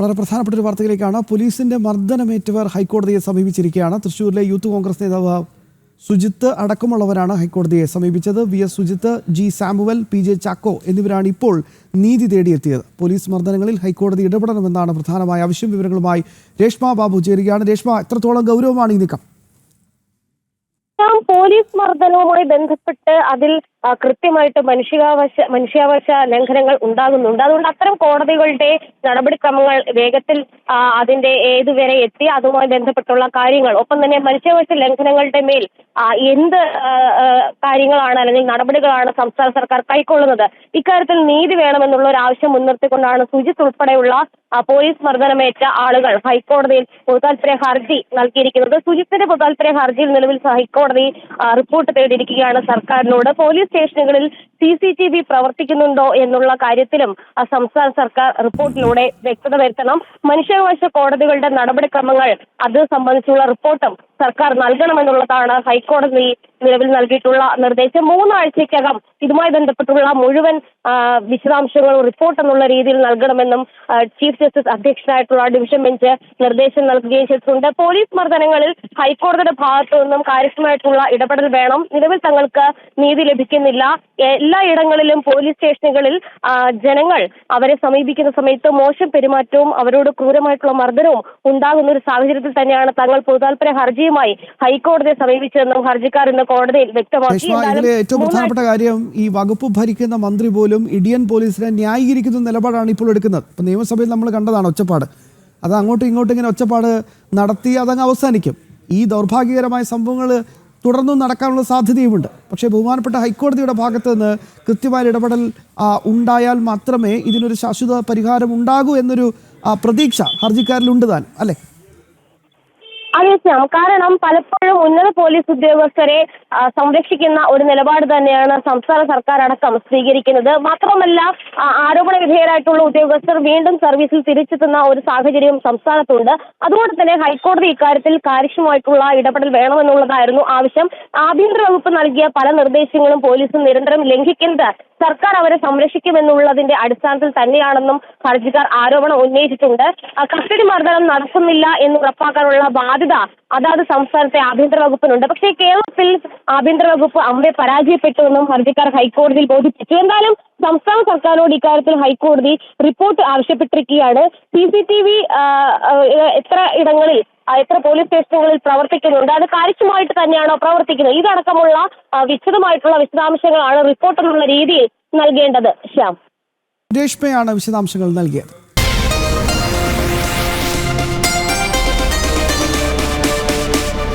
വളരെ പ്രധാനപ്പെട്ട ഒരു വാർത്തയിലേക്കാണ്. പോലീസിന്റെ മർദ്ദനമേറ്റവർ ഹൈക്കോടതിയെ സമീപിച്ചിരിക്കുകയാണ്. തൃശ്ശൂരിലെ യൂത്ത് കോൺഗ്രസ് നേതാവ് സുജിത്ത് അടക്കമുള്ളവരാണ് ഹൈക്കോടതിയെ സമീപിച്ചത്. V S Sujith G Samuel P J Chacko എന്നിവരാണ് ഇപ്പോൾ നീതി തേടിയെത്തിയത്. പോലീസ് മർദ്ദനങ്ങളിൽ ഹൈക്കോടതി ഇടപെടണമെന്നാണ് പ്രധാനമായ ആവശ്യം. വിവരങ്ങളുമായി രേഷ്മ ബാബു ചേരുകയാണ്. രേഷ്മ എത്രത്തോളം ഗൗരവമാണ് ഈ നീക്കം? ഇസ്ലാം പോലീസ് മർദ്ദനവുമായി ബന്ധപ്പെട്ട് അതിൽ കൃത്യമായിട്ട് മനുഷ്യാവകാശ മനുഷ്യാവകാശ ലംഘനങ്ങൾ ഉണ്ടാകുന്നുണ്ട്. അതുകൊണ്ട് അത്തരം കോടതികളുടെ നടപടിക്രമങ്ങൾ വേഗത്തിൽ അതിന്റെ ഏതുവരെ എത്തി അതുമായി ബന്ധപ്പെട്ടുള്ള കാര്യങ്ങൾ. ഒപ്പം തന്നെ മനുഷ്യാവകാശ ലംഘനങ്ങളുടെ മേൽ എന്ത് കാര്യങ്ങളാണ് അല്ലെങ്കിൽ നടപടികളാണ് സംസ്ഥാന സർക്കാർ കൈക്കൊള്ളുന്നത്? ഇക്കാര്യത്തിൽ നീതി വേണമെന്നുള്ള ഒരു ആവശ്യം മുൻനിർത്തിക്കൊണ്ടാണ് സുജിത്ത് ഉൾപ്പെടെയുള്ള പോലീസ് മർദ്ദനമേറ്റ ആളുകൾ ഹൈക്കോടതിയിൽ പൊതുതാൽപര്യ ഹർജി നൽകിയിരിക്കുന്നത് സുജിത്തിന്റെ പൊതുതാൽപര്യ ഹർജിയിൽ നിലവിൽ ഹൈക്കോടതി റിപ്പോർട്ട് തേടിയിരിക്കുകയാണ് സർക്കാരിനോട്. പോലീസ് സ്റ്റേഷനുകളിൽ സി സി ടി വി പ്രവർത്തിക്കുന്നുണ്ടോ എന്നുള്ള കാര്യത്തിലും സംസ്ഥാന സർക്കാർ റിപ്പോർട്ടിലൂടെ വ്യക്തത വരുത്തണം. മനുഷ്യാവകാശ കോടതികളുടെ നടപടിക്രമങ്ങൾ അത് സംബന്ധിച്ചുള്ള റിപ്പോർട്ടും സർക്കാർ നൽകണമെന്നുള്ളതാണ് ഹൈക്കോടതി നിലവിൽ നൽകിയിട്ടുള്ള നിർദ്ദേശം. മൂന്നാഴ്ചയ്ക്കകം ഇതുമായി ബന്ധപ്പെട്ടുള്ള മുഴുവൻ വിശദാംശങ്ങളും റിപ്പോർട്ട് എന്നുള്ള രീതിയിൽ നൽകണമെന്നും ചീഫ് ജസ്റ്റിസ് അധ്യക്ഷനായിട്ടുള്ള ഡിവിഷൻ ബെഞ്ച് നിർദ്ദേശം നൽകുകയും ചെയ്തിട്ടുണ്ട്. പോലീസ് മർദ്ദനങ്ങളിൽ ഹൈക്കോടതിയുടെ ഭാഗത്തു നിന്നും കാര്യക്ഷമമായിട്ടുള്ള ഇടപെടൽ വേണം. നിലവിൽ തങ്ങൾക്ക് നീതി ലഭിക്കുന്നില്ല. എല്ലാ ഇടങ്ങളിലും പോലീസ് സ്റ്റേഷനുകളിൽ ജനങ്ങൾ അവരെ സമീപിക്കുന്ന സമയത്ത് മോശം പെരുമാറ്റവും അവരോട് ക്രൂരമായിട്ടുള്ള മർദ്ദനവും ഉണ്ടാകുന്ന ഒരു സാഹചര്യത്തിൽ തന്നെയാണ് തങ്ങൾ പൊതുതാൽപര്യ ഹർജിയുമായി ഹൈക്കോടതിയെ സമീപിച്ചതെന്നും ഹർജിക്കാർ ഇന്ന് കോടതിയിൽ വ്യക്തമാക്കി. ഇതിലെ ഏറ്റവും പ്രധാനപ്പെട്ട കാര്യം ഈ വകുപ്പ് ഭരിക്കുന്ന മന്ത്രി പോലും ഇടിയൻ പോലീസിനെ ന്യായീകരിക്കുന്ന നിലപാടാണ് ഇപ്പോൾ എടുക്കുന്നത്. ഇപ്പം നിയമസഭയിൽ നമ്മൾ കണ്ടതാണ് ഒച്ചപ്പാട്. അത് അങ്ങോട്ടും ഇങ്ങോട്ടും ഇങ്ങനെ ഒച്ചപ്പാട് നടത്തി അതങ്ങ് അവസാനിക്കും. ഈ ദൗർഭാഗ്യകരമായ സംഭവങ്ങൾ തുടർന്നും നടക്കാനുള്ള സാധ്യതയുമുണ്ട്. പക്ഷേ ബഹുമാനപ്പെട്ട ഹൈക്കോടതിയുടെ ഭാഗത്ത് നിന്ന് കൃത്യമായ ഇടപെടൽ ഉണ്ടായാൽ മാത്രമേ ഇതിനൊരു ശാശ്വത പരിഹാരം ഉണ്ടാകൂ എന്നൊരു പ്രതീക്ഷ ഹർജിക്കാരിലുണ്ട് താൻ. അല്ലേ? അറിയിക്കാം കാരണം പലപ്പോഴും ഉന്നത പോലീസ് ഉദ്യോഗസ്ഥരെ സംരക്ഷിക്കുന്ന ഒരു നിലപാട് തന്നെയാണ് സംസ്ഥാന സർക്കാർ അടക്കം സ്വീകരിക്കുന്നത്. മാത്രമല്ല ആരോപണ വിധേയരായിട്ടുള്ള ഉദ്യോഗസ്ഥർ വീണ്ടും സർവീസിൽ തിരിച്ചെത്തുന്ന ഒരു സാഹചര്യം സംസ്ഥാനത്തുണ്ട്. അതുകൊണ്ട് തന്നെ ഹൈക്കോടതി ഇക്കാര്യത്തിൽ കാര്യക്ഷമമായിട്ടുള്ള ഇടപെടൽ വേണമെന്നുള്ളതായിരുന്നു ആവശ്യം. ആഭ്യന്തര വകുപ്പ് നൽകിയ പല നിർദ്ദേശങ്ങളും പോലീസും നിരന്തരം ലംഘിക്കുന്നത് സർക്കാർ അവരെ സംരക്ഷിക്കുമെന്നുള്ളതിന്റെ അടിസ്ഥാനത്തിൽ തന്നെയാണെന്നും ഹർജിക്കാർ ആരോപണം ഉന്നയിച്ചിട്ടുണ്ട്. കസ്റ്റഡി മർദ്ദനം നടക്കുന്നില്ല എന്ന് ഉറപ്പാക്കാനുള്ള ബാധ്യത അതാത് സംസ്ഥാനത്തെ ആഭ്യന്തര വകുപ്പിനുണ്ട്. പക്ഷേ കേരളത്തിൽ ആഭ്യന്തര വകുപ്പ് അമ്പെ പരാജയപ്പെട്ടുവെന്നും ഹർജിക്കാർ ഹൈക്കോടതിയിൽ ബോധിപ്പിച്ചു. എന്തായാലും സംസ്ഥാന സർക്കാരിനോട് ഇക്കാര്യത്തിൽ ഹൈക്കോടതി റിപ്പോർട്ട് ആവശ്യപ്പെട്ടിരിക്കുകയാണ്. സി സി ടി വി എത്ര ഇടങ്ങളിൽ എത്ര പോലീസ് സ്റ്റേഷനുകളിൽ പ്രവർത്തിക്കുന്നുണ്ട് അത് കാര്യക്ഷമമായിട്ട് തന്നെയാണോ പ്രവർത്തിക്കുന്നത്? ഇതടക്കമുള്ള വിശദമായിട്ടുള്ള വിശദാംശങ്ങളാണ് റിപ്പോർട്ട് എന്നുള്ള രീതിയിൽ നൽകേണ്ടത്. ശ്യാം. രേഷ്മയാണ് വിശദാംശങ്ങൾ നൽകിയത്.